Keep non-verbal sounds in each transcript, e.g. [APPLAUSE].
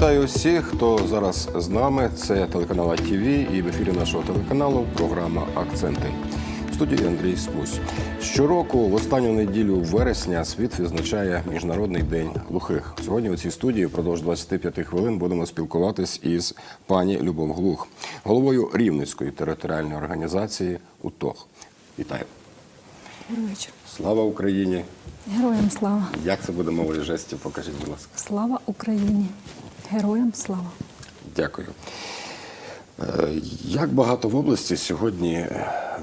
Вітаю усіх, хто зараз з нами. Це телеканал ТВ і в ефірі нашого телеканалу програма Акценти. В студії Андрій Смусь. Щороку, в останню неділю вересня, світ відзначає Міжнародний день глухих. Сьогодні у цій студії впродовж 25 хвилин будемо спілкуватись із пані Любов Глух, головою Рівненської територіальної організації УТОГ. Вітаю! Вечір. Слава Україні! Героям слава. Як це буде мовою жестів? Покажіть, будь ласка. Слава Україні. Героям слава. Дякую. Е, Як багато в області сьогодні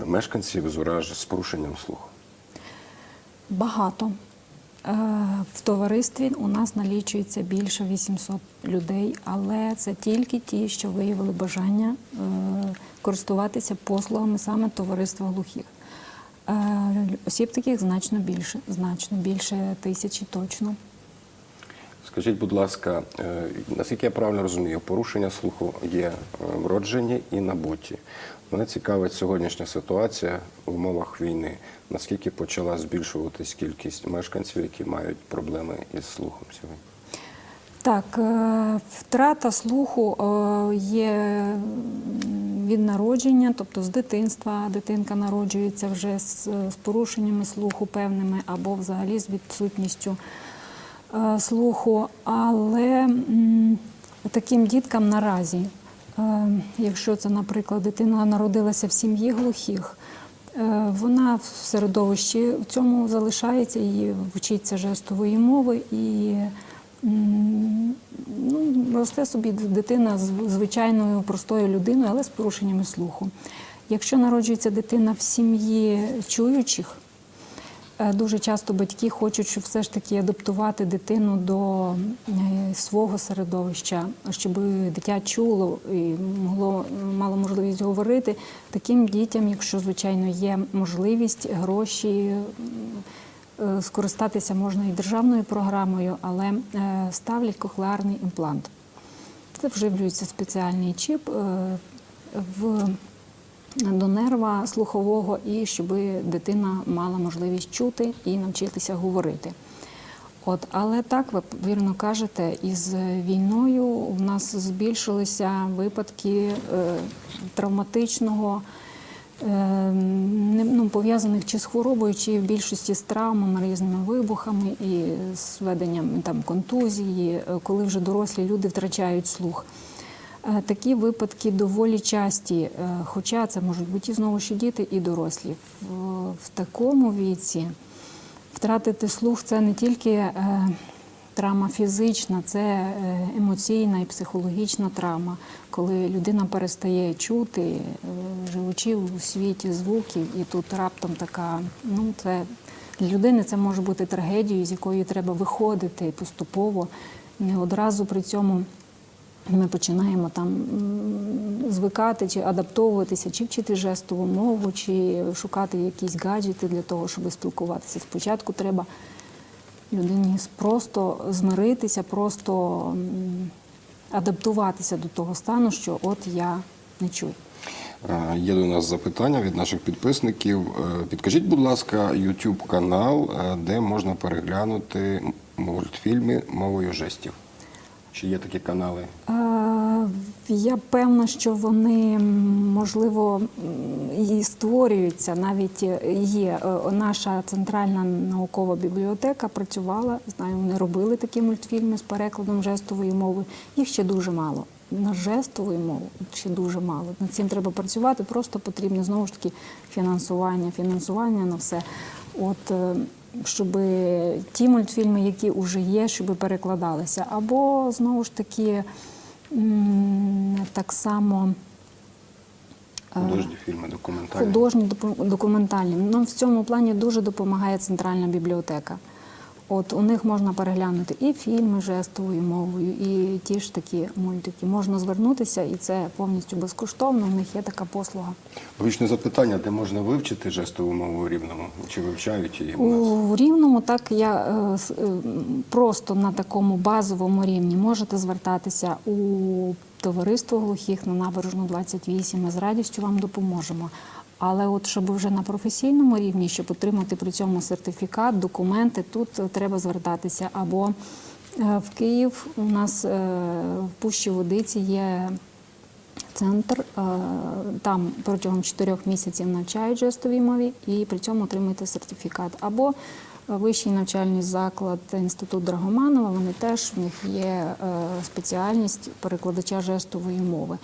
мешканців з ураж з порушенням слуху? Багато. Е, В товаристві у нас налічується більше 800 людей, але це тільки ті, що виявили бажання е, користуватися послугами саме товариства глухих. Осіб таких значно більше, значно більше тисячі точно. Скажіть, будь ласка, е, наскільки я правильно розумію, порушення слуху є е, вроджені і набуті. Мене цікавить сьогоднішня ситуація в умовах війни. Наскільки почала збільшуватись кількість мешканців, які мають проблеми із слухом сьогодні? Так, е, втрата слуху є від народження, тобто з дитинства дитинка народжується вже з, порушеннями слуху певними або взагалі з відсутністю слуху. Але таким діткам наразі, е, якщо це, наприклад, дитина народилася в сім'ї глухих, е, вона в середовищі в цьому залишається і вчиться жестової мови і. Ну, росте собі дитина з звичайною простою людиною, але з порушеннями слуху. Якщо народжується дитина в сім'ї чуючих, е, дуже часто батьки хочуть, щоб все ж таки адаптувати дитину до е, свого середовища, щоб дитя чуло і могло мало можливість говорити. Таким дітям, якщо звичайно є можливість, гроші. Е, Скористатися можна і державною програмою, але е, ставлять кохлеарний імплант. Це вживлюється спеціальний чіп е, в, до нерва слухового, і щоб дитина мала можливість чути і навчитися говорити. От, але так, ви вірно кажете, із війною у нас збільшилися випадки е, травматичного е, не- ну, пов'язаних чи з хворобою, чи в більшості з травмами, різними вибухами і з введенням там, контузії, е, коли вже дорослі люди втрачають слух. Е, Такі випадки доволі часті, е, хоча це можуть бути і знову ж діти, і дорослі. В, такому віці втратити слух це не тільки е, травма фізична, це емоційна і психологічна травма, коли людина перестає чути, живучи у світі звуків, і тут раптом така, ну це для людини це може бути трагедією, з якої треба виходити поступово, не одразу при цьому. Ми починаємо там звикати чи адаптовуватися, чи вчити жестову мову, чи шукати якісь гаджети для того, щоб спілкуватися. Спочатку треба людині просто змиритися, просто адаптуватися до того стану, що от я не чую. Е, Є до нас запитання від наших підписників. Е, Підкажіть, будь ласка, YouTube канал, е, де можна переглянути мультфільми мовою жестів. Чи є такі канали? Я певна, що вони можливо і створюються. Навіть є Е, наша центральна наукова бібліотека працювала. Знаю, вони робили такі мультфільми з перекладом жестової мови. Їх ще дуже мало. На жестову мову ще дуже мало. Над цим треба працювати. Просто потрібно знову ж таки фінансування, фінансування на все. От е, щоб ті мультфільми, які вже є, щоб перекладалися, або знову ж таки так само Художні фільми, документальні? художні документальні. Нам в цьому плані дуже допомагає центральна бібліотека. От у них можна переглянути і фільми жестовою мовою, і ті ж такі мультики. Можна звернутися, і це повністю безкоштовно. У них є така послуга. Вічне запитання, де можна вивчити жестову мову у Рівному? Чи вивчають її у нас? У Рівному так я е, е, просто на такому базовому рівні можете звертатися у товариство глухих на набережну 28. Ми з радістю вам допоможемо. Але от щоб вже на професійному рівні, щоб отримати при цьому сертифікат, документи, тут е, треба звертатися або Е, В Київ у нас е, в Пущі Водиці є центр. Там протягом 4 місяців навчають жестовій мові і при цьому отримуєте сертифікат. Або вищий навчальний заклад Інститут Драгоманова. Вони теж в них є спеціальність перекладача жестової мови.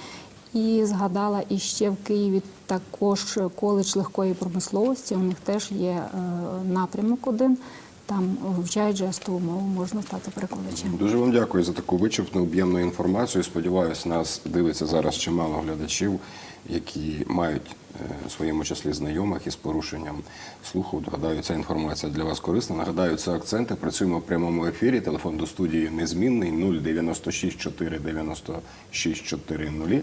І згадала і ще в Києві також коледж легкої промисловості. У них теж є е, напрямок один. Там вивчають жестову мову, можна стати перекладачем. Дуже вам дякую за таку вичерпну об'ємну інформацію. Сподіваюсь, нас дивиться зараз чимало глядачів, які мають е, в своєму числі знайомих із порушенням слуху. Гадаю, ця інформація для вас корисна. Нагадаю, це акценти. Працюємо в прямому ефірі. Телефон до студії незмінний 096 496 400.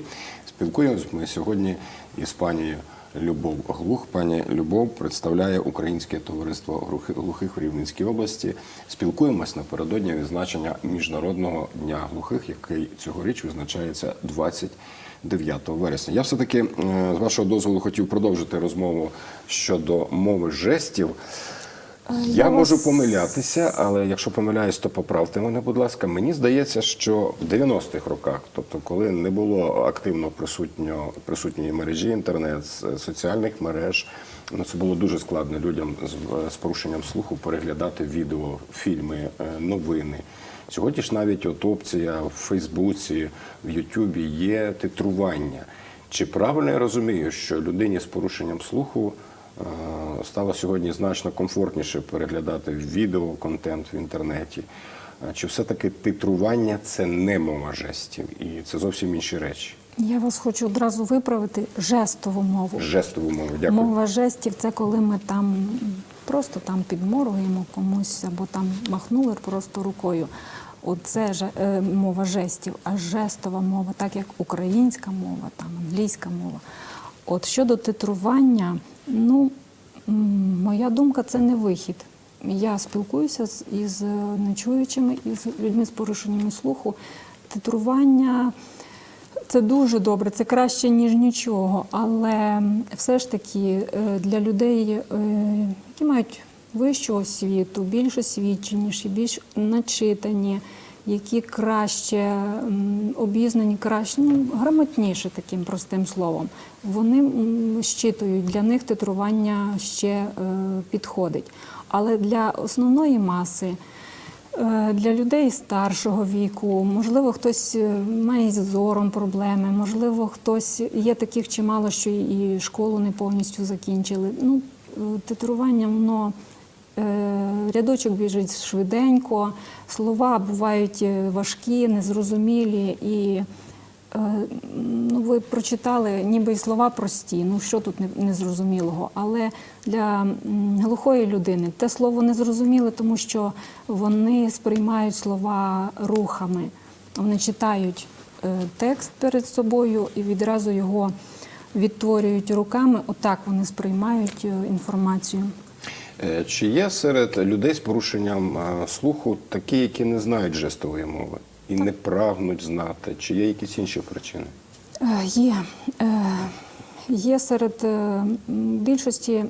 Спілкуємось ми сьогодні із панією Любов Глух. Пані Любов представляє Українське товариство глухих в Рівненській області. Спілкуємось напередодні відзначення Міжнародного дня глухих, який цьогоріч визначається 29 вересня. Я все-таки е, з вашого дозволу хотів продовжити розмову щодо мови жестів. Я, я можу вас- помилятися, але якщо помиляюсь, то поправте мене, будь ласка. Мені здається, що в 90-х роках, тобто коли не було активно присутньо присутньої мережі інтернет, соціальних мереж, ну це було дуже складно людям з, з порушенням слуху переглядати відео, фільми, е, новини. Сьогодні ж навіть от опція в Фейсбуці, в Ютубі є титрування. Чи правильно я розумію, що людині з порушенням слуху е, стало сьогодні значно комфортніше переглядати відео, контент в інтернеті? Е, Чи все-таки титрування це не мова жестів, і це зовсім інші речі? Я вас хочу одразу виправити жестову мову. Жестову мову. Дякую. Мова жестів це коли ми там просто там підморгуємо комусь або там махнули просто рукою. Оце же е, мова жестів, а жестова мова, так як українська мова, там англійська мова. От щодо титрування, ну моя думка це не вихід. Я спілкуюся з із е, нечуючими, із людьми з порушеннями слуху. Титрування це дуже добре, це краще, ніж нічого. Але все ж таки е, для людей, е, які мають вищу освіту, більш освіченіші, більш начитані, які краще обізнані, краще, ну, грамотніше таким простим словом, вони щитують, для них титрування ще е, підходить. Але для основної маси. Е, Для людей старшого віку, можливо, хтось е, має з зором проблеми, можливо, хтось є таких чимало, що і школу не повністю закінчили. Ну, титрування, воно рядочок біжить швиденько, слова бувають е, важкі, незрозумілі і. Е, Ну, ви прочитали, ніби й слова прості, ну що тут незрозумілого. Але для глухої людини те слово незрозуміле, тому що вони сприймають слова рухами. Вони читають е, текст перед собою і відразу його відтворюють руками. Отак вони сприймають е, інформацію. Е, Чи є серед людей з порушенням е, слуху такі, які не знають жестової мови і не прагнуть знати? Чи є якісь інші причини? Е, Є. Є серед більшості,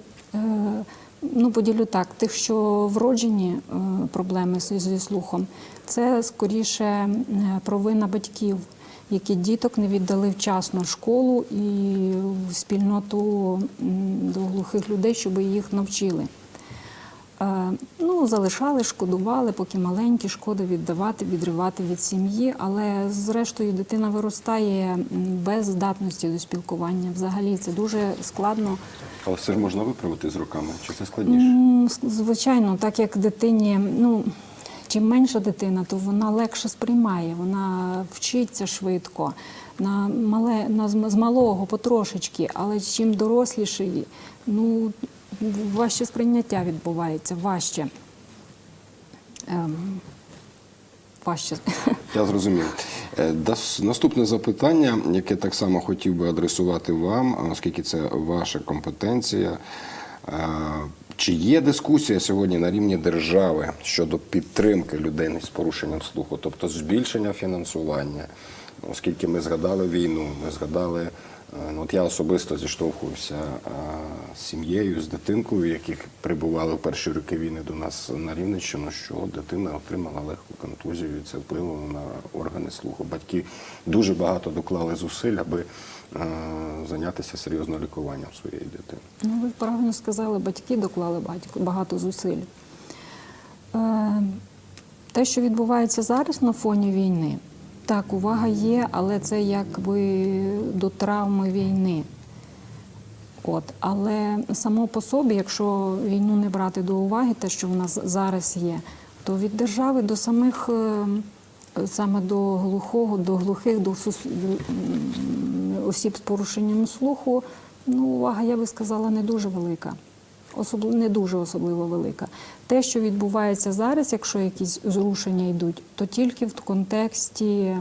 ну поділю так, тих, що вроджені проблеми зі слухом, це скоріше провина батьків, які діток не віддали вчасно в школу і в спільноту до глухих людей, щоб їх навчили. Е, Ну, залишали, шкодували, поки маленькі, шкода віддавати, відривати від сім'ї. Але зрештою дитина виростає без здатності до спілкування. Взагалі це дуже складно. Але це ж можна виправити з роками, чи це складніше? Звичайно, так як дитині, ну чим менша дитина, то вона легше сприймає, вона вчиться швидко. На мале на з з малого потрошечки, але чим доросліший, ну важче сприйняття відбувається, важче. Ем, важче. [LAUGHS] Я зрозумів. Е, Наступне запитання, яке так само хотів би адресувати вам, оскільки це ваша компетенція. Е, Чи є дискусія сьогодні на рівні держави щодо підтримки людей з порушенням слуху, тобто збільшення фінансування, оскільки ми згадали війну, ми згадали. Е, Ну, от я особисто зіштовхувався е, з сім'єю, з дитинкою, яких прибували в перші роки війни до нас на Рівненщину, що дитина отримала легку контузію, і це вплинуло на органи слуху. Батьки дуже багато доклали зусиль, аби е, зайнятися серйозно лікуванням своєї дитини. Ну, ви правильно сказали, батьки доклали багато зусиль. Те, що відбувається зараз на фоні війни, так, увага є, але це якби до травми війни. От, але само по собі, якщо війну не брати до уваги, те, що в нас зараз є, то від держави до самих е, саме до глухого, до глухих, до осіб з порушенням слуху, ну, увага, я би сказала, не дуже велика. Особливо не дуже особливо велика. Те, що відбувається зараз, якщо якісь зрушення йдуть, то тільки в контексті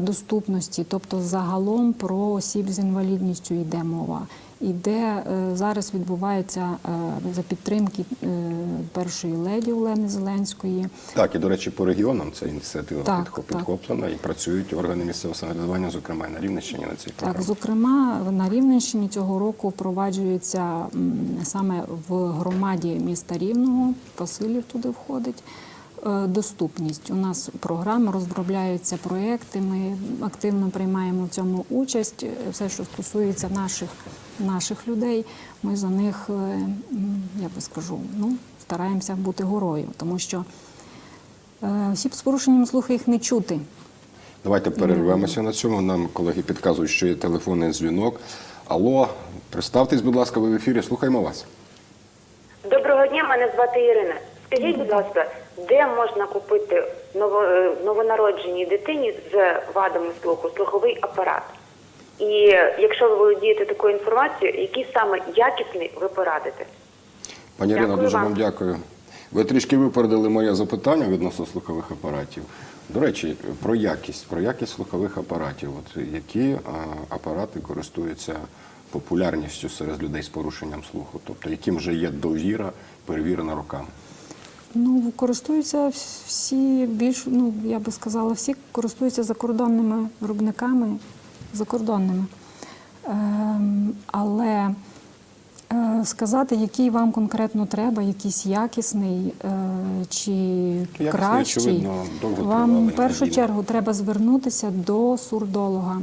доступності, тобто загалом про осіб з інвалідністю йде мова. Іде е, зараз відбувається е, за підтримки е, першої леді Олени Зеленської. Так, і до речі, по регіонам ця ініціатива Так, підхо- так. підхоплена і працюють органи місцевого самоврядування, зокрема і на Рівненщині на цій Так, зокрема, на Рівненщині цього року впроваджується саме в громаді міста Рівного, Василів туди входить. Е, Доступність. У нас програми розробляються проекти. Ми активно приймаємо в цьому участь. Е, Все, що стосується наших, наших людей, ми за них, е, я би скажу, ну, стараємося бути горою, тому що е, осіб з порушенням слуху їх не чути. Давайте перервемося на цьому. Нам колеги підказують, що є телефонний дзвінок. Алло, представтесь, будь ласка, ви в ефірі. Слухаємо вас. Доброго дня, мене звати Ірина. Скажіть, будь ласка, де можна купити е, новонародженій дитині з вадами слуху слуховий апарат? І якщо ви володієте такою інформацією, який саме якісний ви порадите? Пані Ірина, дуже вам. вам дякую. Ви трішки випередили моє запитання відносно слухових апаратів. До речі, про якість, про якість слухових апаратів. От які апарати користуються популярністю серед людей з порушенням слуху? Тобто, яким вже є довіра, перевірена роками? Ну, користуються всі більш, ну я би сказала, всі користуються закордонними виробниками, закордонними. Ем, але е, сказати, який вам конкретно треба, якийсь якісний е, чи Якісний, кращий, очевидно, вам в першу чергу треба звернутися до сурдолога.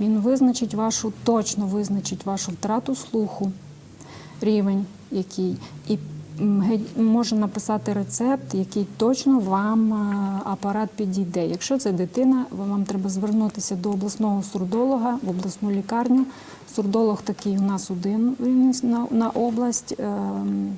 Він визначить вашу, точно визначить вашу втрату слуху, рівень який, і може написати рецепт, який точно вам е, апарат підійде. Якщо це дитина, вам треба звернутися до обласного сурдолога в обласну лікарню. Сурдолог такий у нас один на, область. ем,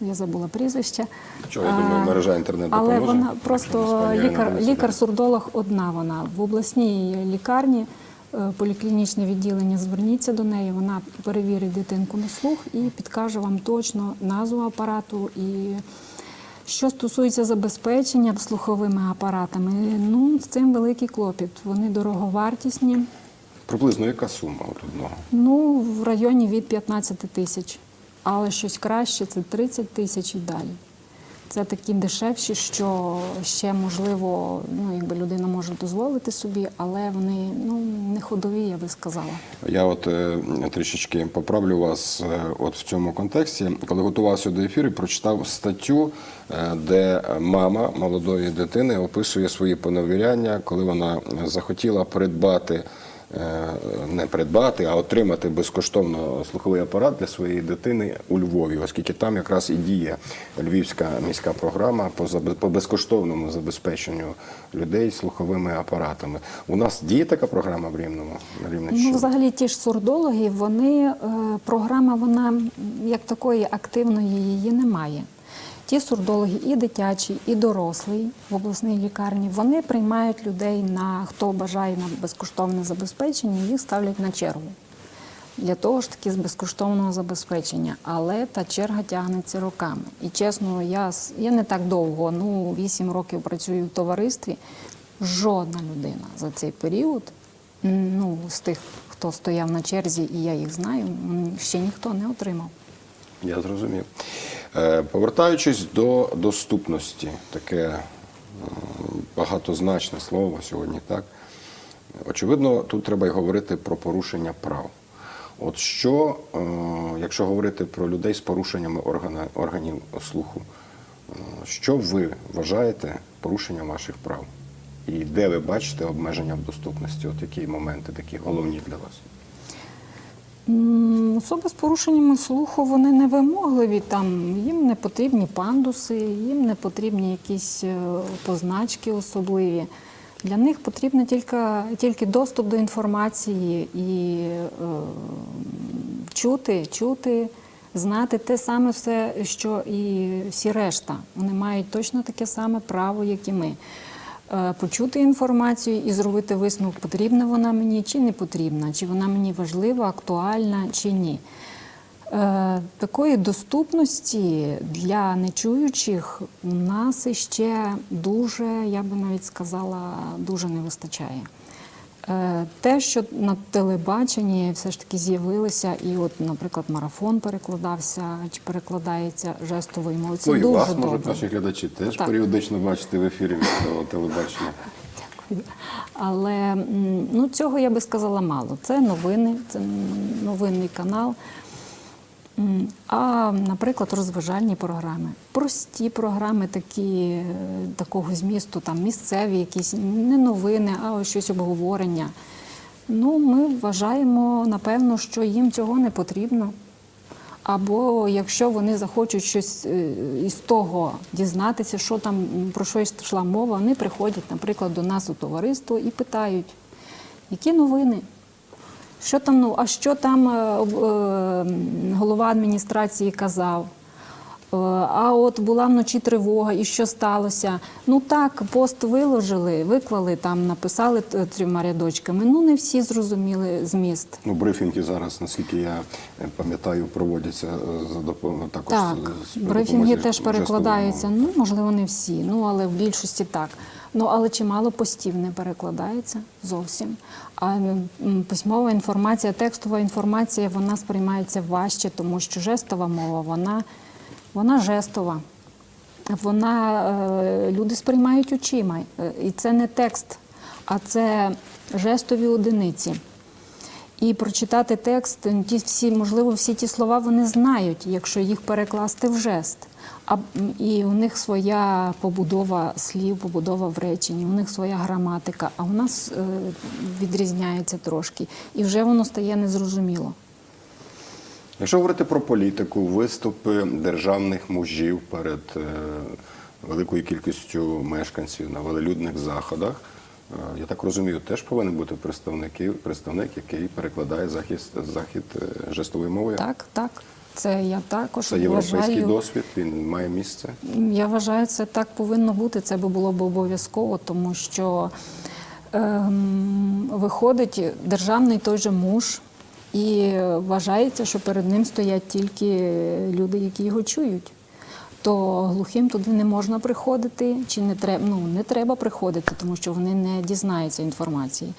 Я забула прізвище. Чого, я думаю, мережа інтернет Але допоможе, вона просто нас пані Ірина лікар, буде лікар-сурдолог одна вона в обласній лікарні. Е, Поліклінічне відділення, зверніться до неї, вона перевірить дитинку на слух і підкаже вам точно назву апарату. І що стосується забезпечення слуховими апаратами, ну з цим великий клопіт. Вони дороговартісні, Приблизно яка сума от одного? ну в районі від 15 тисяч. Але щось краще це 30 тисяч і далі. Це такі дешевші, що ще можливо, ну якби людина може дозволити собі, але вони ну не ходові, я би сказала. Я от е, трішечки поправлю вас е, от в цьому контексті. Коли готувався до ефіру, прочитав статтю, е, де мама молодої дитини описує свої поневіряння, коли вона захотіла придбати. Е, Не придбати, а отримати безкоштовно слуховий апарат для своєї дитини у Львові, оскільки там якраз і діє львівська міська програма по безкоштовному забезпеченню людей слуховими апаратами. У нас діє така програма в Рівному на Рівненщині? Ну, взагалі, ті ж сурдологи, вони е, програма, вона як такої активної її немає. Ті сурдологи, і дитячі, і дорослі в обласній лікарні, вони приймають людей на хто бажає на безкоштовне забезпечення, їх ставлять на чергу для того ж таки з безкоштовного забезпечення. Але та черга тягнеться роками. І чесно, я, я не так довго, ну 8 років працюю в товаристві. Жодна людина за цей період, ну з тих, хто стояв на черзі, і я їх знаю, ще ніхто не отримав. Я зрозумів. Е, Повертаючись до доступності, таке багатозначне слово сьогодні, так? очевидно, тут треба й говорити про порушення прав. От що, е, якщо говорити про людей з порушеннями органів слуху, е, що ви вважаєте порушенням ваших прав? І де ви бачите обмеження в доступності? От які моменти такі головні для вас? Особи з порушеннями слуху вони не вимогливі, там їм не потрібні пандуси, їм не потрібні якісь е, позначки особливі. Для них потрібен тільки, тільки доступ до інформації і е, чути, чути, знати те саме все, що і всі решта. Вони мають точно таке саме право, як і ми. Е, Почути інформацію і зробити висновок, потрібна вона мені чи не потрібна, чи вона мені важлива, актуальна чи ні. Е, Такої доступності для нечуючих у нас іще дуже, я би навіть сказала, дуже не вистачає. Е, Те, що на телебаченні все ж таки з'явилося, і от, наприклад, марафон перекладався чи перекладається жестовою мовою. Ну, і дуже вас добре. можуть наші глядачі теж Так. періодично бачити в ефірі від телебачення. Але ну, цього я би сказала мало. Це новини, це новинний канал. А, наприклад, розважальні програми. Прості програми, такі, е, такого змісту, там місцеві, якісь не новини, а ось щось обговорення. Ну, ми вважаємо, напевно, що їм цього не потрібно. Або якщо вони захочуть щось е, із того дізнатися, що там про що йшла мова, вони приходять, наприклад, до нас у товариство і питають, які новини. Що там, ну, а що там е, е, голова адміністрації казав? Е, А от була вночі тривога, і що сталося? Ну так, пост виложили, виклали там, написали трьома рядочками. Ну не всі зрозуміли зміст. Ну, брифінги зараз, наскільки я пам'ятаю, проводяться за допомогою також Так, брифінги теж перекладаються. Ну, можливо, не всі, ну але в більшості так. Ну але чимало постів не перекладається зовсім. А письмова інформація, текстова інформація, вона сприймається важче, тому що жестова мова, вона, вона жестова. Вона е, люди сприймають очима. Е, І це не текст, а це жестові одиниці. І прочитати текст, ті всі, можливо, всі ті слова вони знають, якщо їх перекласти в жест. А і у них своя побудова слів, побудова в реченні, у них своя граматика, а у нас е, відрізняється трошки. І вже воно стає незрозуміло. Якщо говорити про політику, виступи державних мужів перед е, великою кількістю мешканців на велелюдних заходах, я так розумію, теж повинен бути представники, представник, який перекладає захист, захід е, жестовою мовою. Так, так. Це я також Це європейський вважаю. досвід, він має місце. Я вважаю, це так повинно бути. Це би було б обов'язково, тому що ем, виходить державний той же муж, і вважається, що перед ним стоять тільки люди, які його чують. То глухим туди не можна приходити, чи не треба, ну, не треба приходити, тому що вони не дізнаються інформації.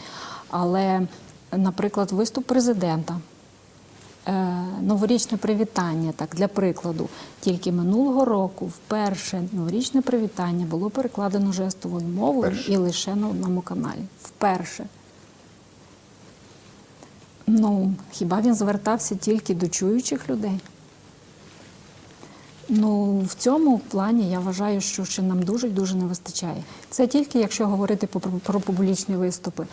Але, наприклад, виступ президента. Е, Новорічне привітання, так для прикладу, тільки минулого року вперше новорічне привітання було перекладено жестовою мовою Вперше. і лише на одному каналі. Вперше. Ну, хіба він звертався тільки до чуючих людей? Ну, в цьому плані я вважаю, що ще нам дуже дуже не вистачає. Це тільки якщо говорити про, публічні виступи.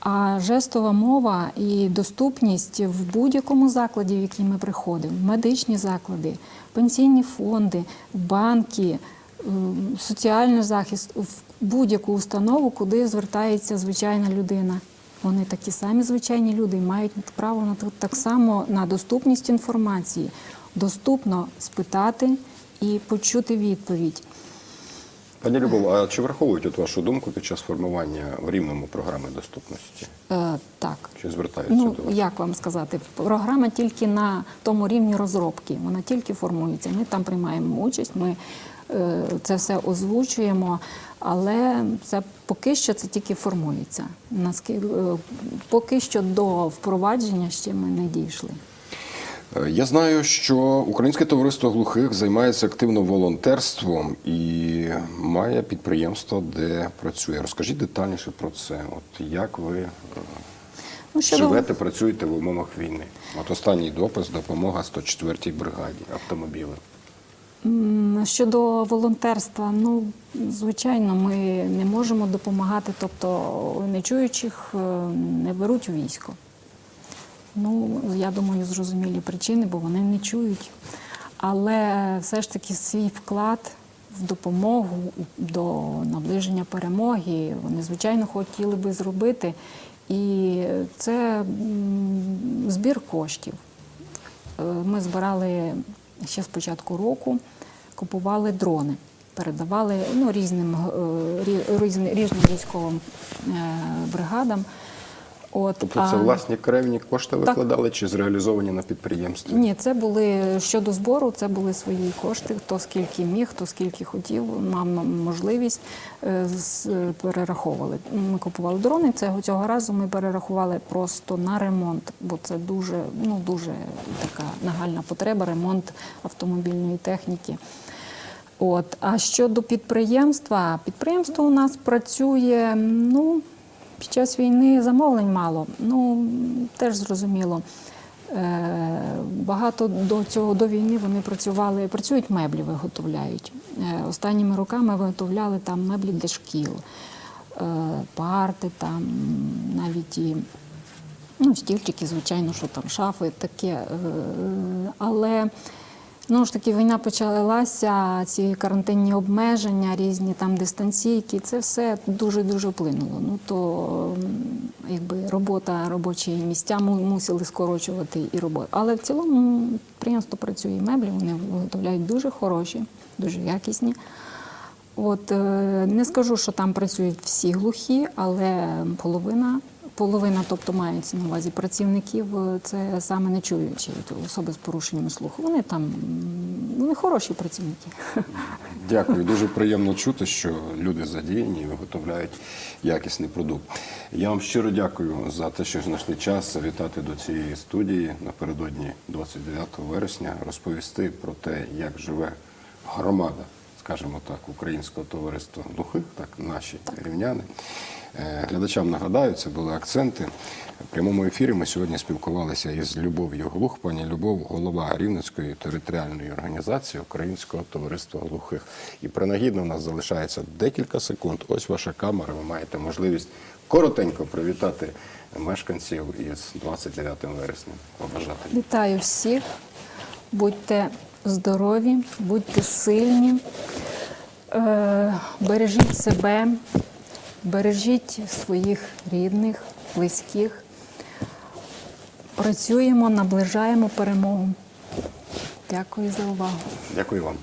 А жестова мова і доступність в будь-якому закладі, в який ми приходимо, медичні заклади, пенсійні фонди, банки, ем, соціальний захист, в будь-яку установу, куди звертається звичайна людина. Вони такі самі звичайні люди і мають право на так само на доступність інформації. Доступно спитати і почути відповідь. Пані Любов, а чи враховують от вашу думку під час формування в рівному програми доступності? Е, так. Чи звертаються Ну, до вас? як вам сказати, програма тільки на тому рівні розробки, вона тільки формується. Ми там приймаємо участь, ми е, це все озвучуємо, але це поки що це тільки формується. Наскільки е, поки що до впровадження ще ми не дійшли. Я знаю, що Українське товариство глухих займається активно волонтерством і має підприємство, де працює. Розкажіть детальніше про це. От як ви е, Ну, щодо- живете, працюєте в умовах війни. От останній допис допомога 104-й бригаді автомобілів. Щодо волонтерства, ну звичайно, ми не можемо допомагати, тобто нечуючих е, не беруть у військо. Ну, я думаю, зрозумілі причини, бо вони не чують. Але все ж таки свій вклад в допомогу до наближення перемоги вони, звичайно, хотіли би зробити. І це збір коштів. Е, Ми збирали ще з початку року, купували дрони, передавали ну, різним, е, різним, різним військовим е, бригадам. От, Тобто це власні кревні кошти викладали чи зреалізовані на підприємстві? Ні, це були щодо збору, це були свої кошти. Хто скільки міг, хто скільки хотів, мав можливість е, перераховували. Ми купували дрони. Цього цього разу ми перерахували просто на ремонт, бо це дуже, ну дуже така нагальна потреба, ремонт автомобільної техніки. От, а щодо підприємства, підприємство у нас працює, ну, під час війни замовлень мало. Ну, теж зрозуміло. Е, Багато до цього до війни вони працювали, працюють меблі, виготовляють. Е, Останніми роками виготовляли там меблі для шкіл, е, парти, там навіть і ну, стільчики, звичайно, що там шафи, таке. Але знову ж таки війна почалася, ці карантинні обмеження, різні там дистанційки, це все дуже-дуже вплинуло. Ну то якби робота, робочі місця му- мусили скорочувати і роботу. Але в цілому підприємство працює меблі, вони виготовляють дуже хороші, дуже якісні. От е, не скажу, що там працюють всі глухі, але половина, половина, тобто мається на увазі працівників, е, це саме не чуючі особи з порушеннями слуху. Вони там вони хороші працівники. Дякую. Дуже приємно чути, що люди задіяні і виготовляють якісний продукт. Я вам щиро дякую за те, що знайшли час завітати до цієї студії напередодні 29 вересня, розповісти про те, як живе громада, скажімо так, українського товариства глухих, так наші рівняни. Е, Глядачам нагадаю, це були акценти. В прямому ефірі ми сьогодні спілкувалися із Любов'ю Глух, пані Любов, голова Рівненської територіальної організації Українського товариства глухих. І принагідно у нас залишається декілька секунд. Ось ваша камера. Ви маєте можливість коротенько привітати мешканців із 29 вересня. Побажати. Вітаю всіх, будьте здорові, будьте сильні, е, бережіть себе, бережіть своїх рідних, близьких. Працюємо, наближаємо перемогу. Дякую за увагу. Дякую вам.